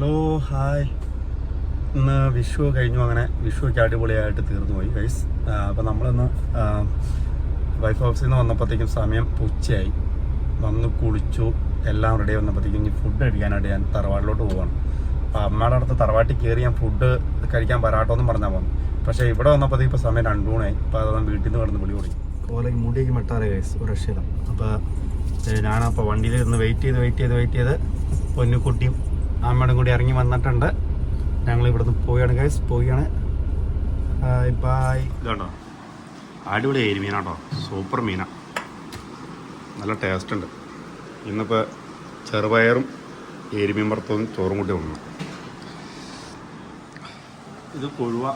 Hello hi ഇന്ന് വിഷു കഴിഞ്ഞു. അങ്ങനെ വിഷുവൊക്കെ അടിപൊളിയായിട്ട് തീർന്നു പോയി ഗൈസ് അപ്പോൾ നമ്മളിന്ന് വൈഫ് ഹൗസിൽ നിന്ന് വന്നപ്പോഴത്തേക്കും സമയം ഉച്ചയായി. വന്ന് കുളിച്ചു എല്ലാം റെഡി വന്നപ്പോഴത്തേക്കും ഇനി ഫുഡ് കഴിക്കാനായിട്ട് ഞാൻ തറവാട്ടിലോട്ട് പോവാണ്. അപ്പോൾ അമ്മയുടെ അടുത്ത് തറവാട്ടിൽ കയറി ഞാൻ ഫുഡ് കഴിക്കാൻ വരാട്ടോ പറഞ്ഞാൽ വന്നു പക്ഷേ ഇവിടെ വന്നപ്പോഴത്തേക്കും ഇപ്പോൾ സമയം രണ്ടു മണിയായി. അപ്പോൾ അതാണ് വീട്ടിൽ നിന്ന് കിടന്ന് വിളി തുടങ്ങി കോലയ്ക്ക് മുടിയേക്ക് മെട്ടാറേ ഗൈസ് ഒരു രക്ഷയില്ല. അപ്പോൾ ഞാനപ്പോൾ വണ്ടിയിൽ ഇരുന്ന് വെയിറ്റ് ചെയ്ത് വെയിറ്റ് ചെയ്ത് വെയിറ്റ് ചെയ്ത് പൊന്നുകുട്ടിയും അമ്മയുടെ കൂടി ഇറങ്ങി വന്നിട്ടുണ്ട്. ഞങ്ങൾ ഇവിടുന്ന് പോവുകയാണ് ഗൈസ് പോവുകയാണ്. അടിപൊളി എരിമീനാട്ടോ സൂപ്പർ മീന. നല്ല ടേസ്റ്റ് ഉണ്ട്. ഇന്നിപ്പോൾ ചെറുപയറും എരിമീൻ വറുത്തതും ചോറും കൂട്ടി വന്നു ഇത് കൊഴുവ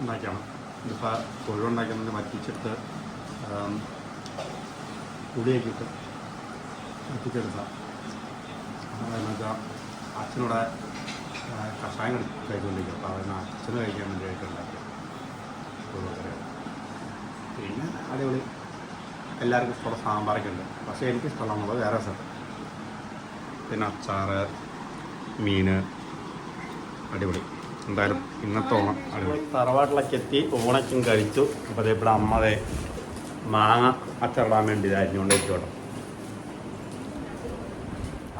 ഉണ്ടാക്കിയാണ്. ഇതിപ്പോൾ കൊഴുവ ഉണ്ടാക്കുന്നത് വറ്റിച്ചെടുത്ത് പൊടിയാക്കിയിട്ട് പുളിയൊക്കെ എന്നുവെച്ചാൽ അച്ഛനോടെ കഷായം കഴി- കഴിച്ചുകൊണ്ടിരിക്കുക അപ്പോൾ അതിന് അച്ഛന് കഴിക്കാൻ പിന്നെ അടിപൊളി. എല്ലാവർക്കും ഇഷ്ടമുള്ള സാമ്പാറൊക്കെ ഉണ്ട്. പക്ഷേ എനിക്ക് ഇഷ്ടമുള്ളത് വേറെ സ്ഥലം പിന്നെ അച്ചാറ് മീന്. അടിപൊളി. എന്തായാലും ഇന്നത്തെ ഓണം അടിപൊളി. തറവാട്ടിലൊക്കെ എത്തി ഓണക്കും കഴിച്ചു. അപ്പോൾ അതേപോലെ അമ്മതെ മാങ്ങ അച്ചറിടാൻ വേണ്ടി ഇത് അരിഞ്ഞുകൊണ്ടിരിക്കോട്ടോ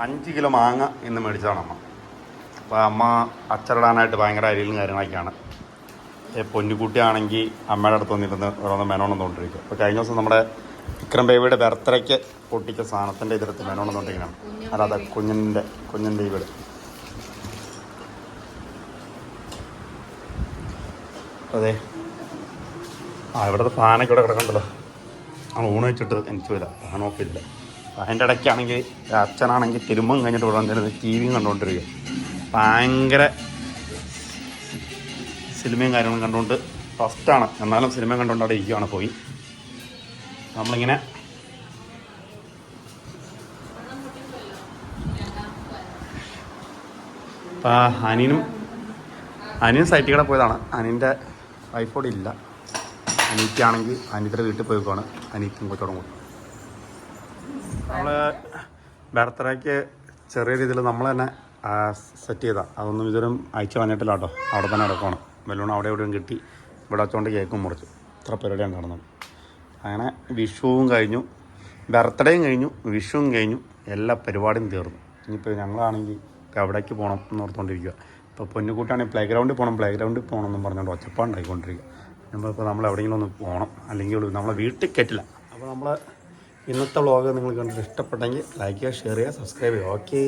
അഞ്ച് കിലോ മാങ്ങ ഇന്ന് മേടിച്ചതാണ് അമ്മ. അപ്പോൾ അമ്മ അച്ചറിടാനായിട്ട് ഭയങ്കര അരിയിലും കാര്യങ്ങളൊക്കെയാണ്. പൊന്നുകുട്ടിയാണെങ്കിൽ അമ്മയുടെ അടുത്ത് വന്നിരുന്ന് ഓരോന്ന് മെനോണം തോണ്ടിരിക്കും അപ്പോൾ കഴിഞ്ഞ ദിവസം നമ്മുടെ വിക്രം ബേബിയുടെ ബർത്ത്ഡേക്ക് പൊട്ടിച്ച സാധനത്തിന്റെ ഇതിലത്ത് മെനോണം തോണ്ടിരിക്കണം അല്ലാതെ കുഞ്ഞിന്റെ കുഞ്ഞിന്റെ ഇവിടെ അതെ. ആ ഇവിടുത്തെ ഫാനൊക്കെ ഇവിടെ കിടക്കണ്ടല്ലോ ആ ഊണ് വെച്ചിട്ട് എനിക്ക് വരാം. ഫാൻ ഓഫില്ല അതിന്റെ ഇടയ്ക്കാണെങ്കിൽ അച്ഛനാണെങ്കിൽ തിരുമ്പം കഴിഞ്ഞിട്ട് ഇവിടെ വന്നിരുന്നത് ടി വിയും കണ്ടുകൊണ്ടിരിക്കുക ഭയങ്കര സിനിമയും കാര്യങ്ങളും കണ്ടുകൊണ്ട് ഫസ്റ്റാണ് എന്നാലും സിനിമ കണ്ടുകൊണ്ട് അവിടെ ഇരിക്കുകയാണ് പോയി. നമ്മളിങ്ങനെ ഇപ്പം അനിയനും അനിയൻ സൈറ്റിൽ കൂടെ പോയതാണ്. അനിയന്റെ വൈഫോടെ ഇല്ല. അനീറ്റാണെങ്കിൽ അനിയത്തിന്റെ വീട്ടിൽ പോയിക്കോണ്. അനിയത്തും കൊച്ചോടും കൂടി. നമ്മൾ ബർത്ത്ഡേക്ക് ചെറിയ രീതിയിൽ നമ്മൾ തന്നെ സെറ്റ് ചെയ്താ. അതൊന്നും ഇതൊരു അയച്ചു വന്നിട്ടില്ല കേട്ടോ. അവിടെ തന്നെ കിടക്കുവാണ്. ബലൂൺ അവിടെ എവിടെയും കിട്ടി. ഇവിടെ വെച്ചുകൊണ്ട് കേക്കും മുറിച്ചു. ഇത്ര പരിപാടിയാണ് നടന്നത്. അങ്ങനെ വിഷുവും കഴിഞ്ഞു. ബർത്ത്ഡേയും കഴിഞ്ഞു. വിഷുവും കഴിഞ്ഞു. എല്ലാ പരിപാടിയും തീർന്നു. ഇനിയിപ്പോൾ ഞങ്ങളാണെങ്കിൽ എവിടേക്ക് പോകണം എന്ന് ഓർത്തുകൊണ്ടിരിക്കുക ഇപ്പോൾ പൊന്നുകൂട്ടാണെങ്കിൽ പ്ലേ ഗ്രൗണ്ടിൽ പോകണം പ്ലേ ഗ്രൗണ്ടിൽ പോകണം എന്നും പറഞ്ഞുകൊണ്ട് ഒച്ചപ്പാണ്ടായിക്കൊണ്ടിരിക്കുക നമ്മളിപ്പോൾ നമ്മൾ എവിടെയെങ്കിലും ഒന്ന് പോകണം അല്ലെങ്കിൽ നമ്മളെ വീട്ടിൽ കെറ്റില്ല അപ്പോൾ നമ്മൾ ഇന്നത്തെ വ്ളോഗ് നിങ്ങൾക്ക് കണ്ടിട്ട് ഇഷ്ടപ്പെട്ടെങ്കിൽ ലൈക്ക് ചെയ്യുക ഷെയർ ചെയ്യുക സബ്സ്ക്രൈബ് ചെയ്യുക. ഓക്കേ